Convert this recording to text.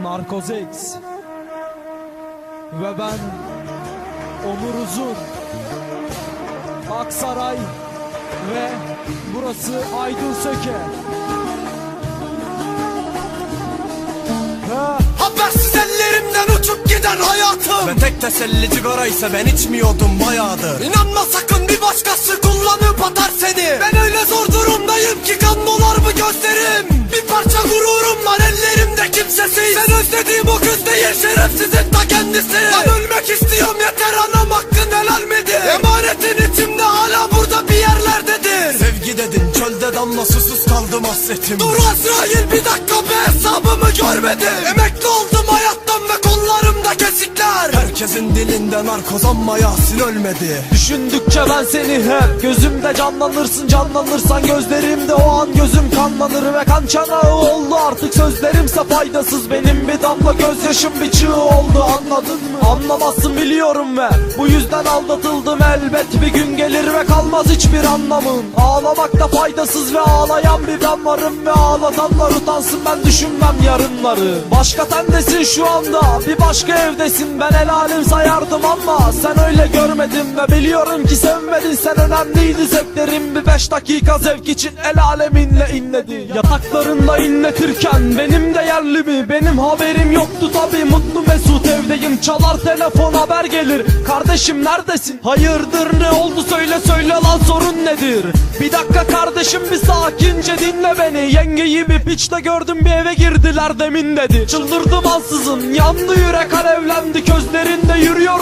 Narkozex Ve ben Onur Uzun Aksaray Ve burası Aydın Söke. Ha, Habersiz ellerimden uçup giden hayatım. Ve tek teselli cigaraysa ben içmiyordum bayağıdır. İnanma o kız değil şerefsizin ta kendisi. Ben ölmek istiyorum yeter anam hakkın helal midir? Emanetin içimde hala burada bir yerlerdedir. Sevgi dedin çölde damla susuz kaldım hasretim. Dur Azrail bir dakika be hesabımı görmedim. Emekli oldum hayattan ve kollarımda kesikler. Herkesin dilinde narkoz ama Yasin ölmedi. Düşündükçe ben seni hep Gözümde canlanırsın canlanırsan Gözlerimde o an gözüm kanlanır Ve kan çanağı oldu. Artık Sözlerimse faydasız. Benim bir damla gözyaşım bir çığ oldu. Anladın mı? Anlamazsın biliyorum ve Bu yüzden aldatıldım elbet. Bir gün gelir ve kalmaz hiçbir anlamın. Ağlamakta faydasız ve ağlayan bir ben varım Ve ağlatanlar utansın. Ben düşünmem yarınları. Başka tendesin şu anda Bir başka evdesin. Ben helalim sayardım ama Sen öyle görmedin ve biliyorum ki sevmedin. Sen önemliydi zevklerin. Bir beş dakika zevk için El aleminle inledi Yataklarında inletirken benim de yerli mi? Benim haberim yoktu tabi mutlu mesut evdeyim. Çalar telefon haber gelir. Kardeşim neredesin? Hayırdır ne oldu? Söyle söyle lan sorun nedir? Bir dakika kardeşim bir sakince dinle beni. Yengeyi bir piçte gördüm bir eve girdiler demin dedi. Çıldırdım ansızın. Yandı yürek alevlendi. Gözlerinde yürüyorum